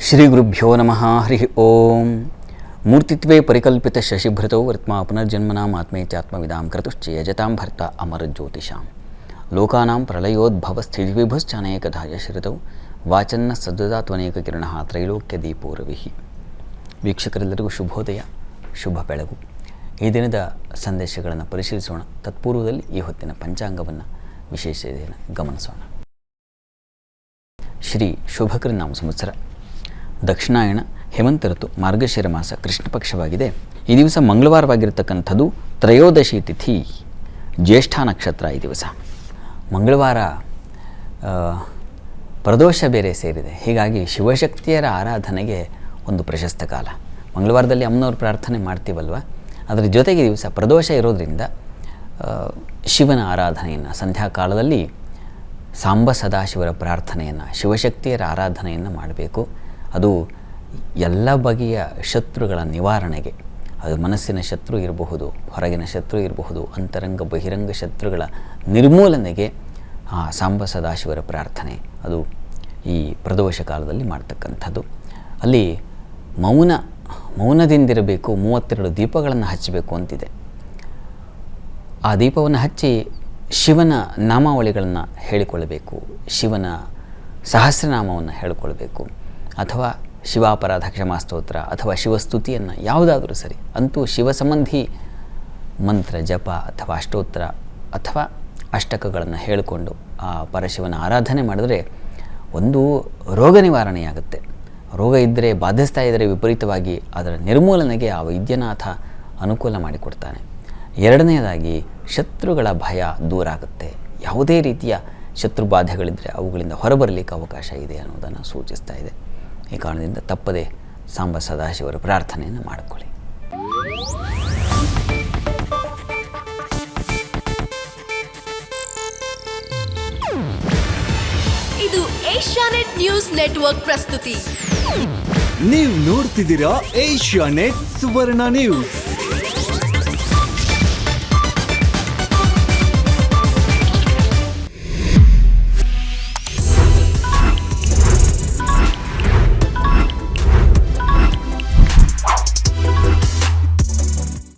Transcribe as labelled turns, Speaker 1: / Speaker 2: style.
Speaker 1: ಶ್ರೀ ಗುರುಭ್ಯೋ ನಮಃ ಹರಿ ಓಂ ಮೂರ್ತಿತ್ವೇ ಪರಿಕಲ್ಪಿತ ಶಶಿಭೃತೌ ವರ್ತ್ಮಾ ಪುನರ್ಜನ್ಮನಾಂ ಆತ್ಮೇತ್ಯಾತ್ಮವಿದಾಂ ಕ್ರತುಶ್ಚಯಜತಾಂ ಭರ್ತ ಅಮರ ಜ್ಯೋತಿಷಾಂ ಲೋಕಾನಾಂ ಪ್ರಳಯೋದ್ಭವ ಸ್ಥಿತಿವಿಭಶ್ಚನೇಕಧಾಯ ಶ್ರಿತೌ ವಾಚನ್ನ ಸದ್ವದಾತ್ವನೇಕ ಕಿರಣ ತ್ರೈಲೋಕ್ಯ ದೀಪೋರವಿಹಿ ರವಿ ವೀಕ್ಷಕರೆಲ್ಲರಿಗೂ ಶುಭೋದಯ, ಶುಭ ಬೆಳಗು. ಈ ದಿನದ ಸಂದೇಶಗಳನ್ನು ಪರಿಶೀಲಿಸೋಣ. ತತ್ಪೂರ್ವದಲ್ಲಿ ಈ ಹೊತ್ತಿನ ಪಂಚಾಂಗವನ್ನು ವಿಶೇಷ ಗಮನಿಸೋಣ. ಶ್ರೀ ಶುಭಕರ ನಾಮ ಸಂವತ್ಸರ. ದಕ್ಷಿಣಾಯಣ, ಹೇಮಂತ ಋತು ಮಾರ್ಗಶಿರ ಮಾಸ, ಕೃಷ್ಣ ಪಕ್ಷವಾಗಿದೆ. ಈ ದಿವಸ ಮಂಗಳವಾರವಾಗಿರ್ತಕ್ಕಂಥದ್ದು ತ್ರಯೋದಶಿ ತಿಥಿ, ಜ್ಯೇಷ್ಠ ನಕ್ಷತ್ರ ಈ ದಿವಸ. ಮಂಗಳವಾರ ಪ್ರದೋಷ ಬೇರೆ ಸೇರಿದೆ. ಹೀಗಾಗಿ ಶಿವಶಕ್ತಿಯರ ಆರಾಧನೆಗೆ ಒಂದು ಪ್ರಶಸ್ತ ಕಾಲ. ಮಂಗಳವಾರದಲ್ಲಿ ಅಮ್ಮನವ್ರ ಪ್ರಾರ್ಥನೆ ಮಾಡ್ತೀವಲ್ವ? ಅದರ ಜೊತೆಗೆ ದಿವಸ ಪ್ರದೋಷ ಇರೋದರಿಂದ ಶಿವನ ಆರಾಧನೆಯನ್ನು, ಸಂಧ್ಯಾಕಾಲದಲ್ಲಿ ಸಾಂಬ ಸದಾಶಿವರ ಪ್ರಾರ್ಥನೆಯನ್ನು, ಶಿವಶಕ್ತಿಯರ ಆರಾಧನೆಯನ್ನು ಮಾಡಬೇಕು. ಅದು ಎಲ್ಲ ಬಗೆಯ ಶತ್ರುಗಳ ನಿವಾರಣೆಗೆ. ಅದು ಮನಸ್ಸಿನ ಶತ್ರು ಇರಬಹುದು, ಹೊರಗಿನ ಶತ್ರು ಇರಬಹುದು, ಅಂತರಂಗ ಬಹಿರಂಗ ಶತ್ರುಗಳ ನಿರ್ಮೂಲನೆಗೆ ಆ ಸಾಂಬ ಸದಾಶಿವರ ಪ್ರಾರ್ಥನೆ ಅದು ಈ ಪ್ರದೋಷ ಕಾಲದಲ್ಲಿ ಮಾಡ್ತಕ್ಕಂಥದ್ದು. ಅಲ್ಲಿ ಮೌನ, ಮೌನದಿಂದಿರಬೇಕು, ಮೂವತ್ತೆರಡು ದೀಪಗಳನ್ನು ಹಚ್ಚಬೇಕು ಅಂತಿದೆ. ಆ ದೀಪವನ್ನು ಹಚ್ಚಿ ಶಿವನ ನಾಮಾವಳಿಗಳನ್ನು ಹೇಳಿಕೊಳ್ಳಬೇಕು, ಶಿವನ ಸಹಸ್ರನಾಮವನ್ನು ಹೇಳಿಕೊಳ್ಬೇಕು. ಅಥವಾ ಶಿವಾಪರಾಧ ಕ್ಷಮಾಸ್ತೋತ್ರ ಅಥವಾ ಶಿವಸ್ತುತಿಯನ್ನು ಯಾವುದಾದರೂ ಸರಿ, ಅಂತೂ ಶಿವ ಸಂಬಂಧಿ ಮಂತ್ರ, ಜಪ ಅಥವಾ ಅಷ್ಟೋತ್ರ ಅಥವಾ ಅಷ್ಟಕಗಳನ್ನು ಹೇಳಿಕೊಂಡು ಆ ಪರಶಿವನ ಆರಾಧನೆ ಮಾಡಿದ್ರೆ ಒಂದು ರೋಗ ನಿವಾರಣೆಯಾಗುತ್ತೆ. ರೋಗ ಇದ್ದರೆ ಬಾಧಿಸ್ತಾ ಇದ್ದರೆ ವಿಪರೀತವಾಗಿ ಅದರ ನಿರ್ಮೂಲನೆಗೆ ಆ ವೈದ್ಯನಾಥ ಅನುಕೂಲ ಮಾಡಿಕೊಡ್ತಾನೆ. ಎರಡನೆಯದಾಗಿ ಶತ್ರುಗಳ ಭಯ ದೂರ ಆಗುತ್ತೆ ಯಾವುದೇ ರೀತಿಯ ಶತ್ರು ಬಾಧೆಗಳಿದ್ದರೆ ಅವುಗಳಿಂದ ಹೊರಬರಲಿಕ್ಕೆ ಅವಕಾಶ ಇದೆ ಅನ್ನೋದನ್ನು ಸೂಚಿಸ್ತಾ ಇದೆ. ಈ ಕಾರಣದಿಂದ ತಪ್ಪದೆ ಸಾಂಬ ಸದಾಶಿವರು ಪ್ರಾರ್ಥನೆಯನ್ನು ಮಾಡಿಕೊಳ್ಳಿ.
Speaker 2: ಇದು ಏಷ್ಯಾನೆಟ್ ನ್ಯೂಸ್ ನೆಟ್ವರ್ಕ್ ಪ್ರಸ್ತುತಿ.
Speaker 3: ನೀವು ನೋಡ್ತಿದ್ದೀರಾ ಏಷ್ಯಾ ನೆಟ್ ಸುವರ್ಣ ನ್ಯೂಸ್.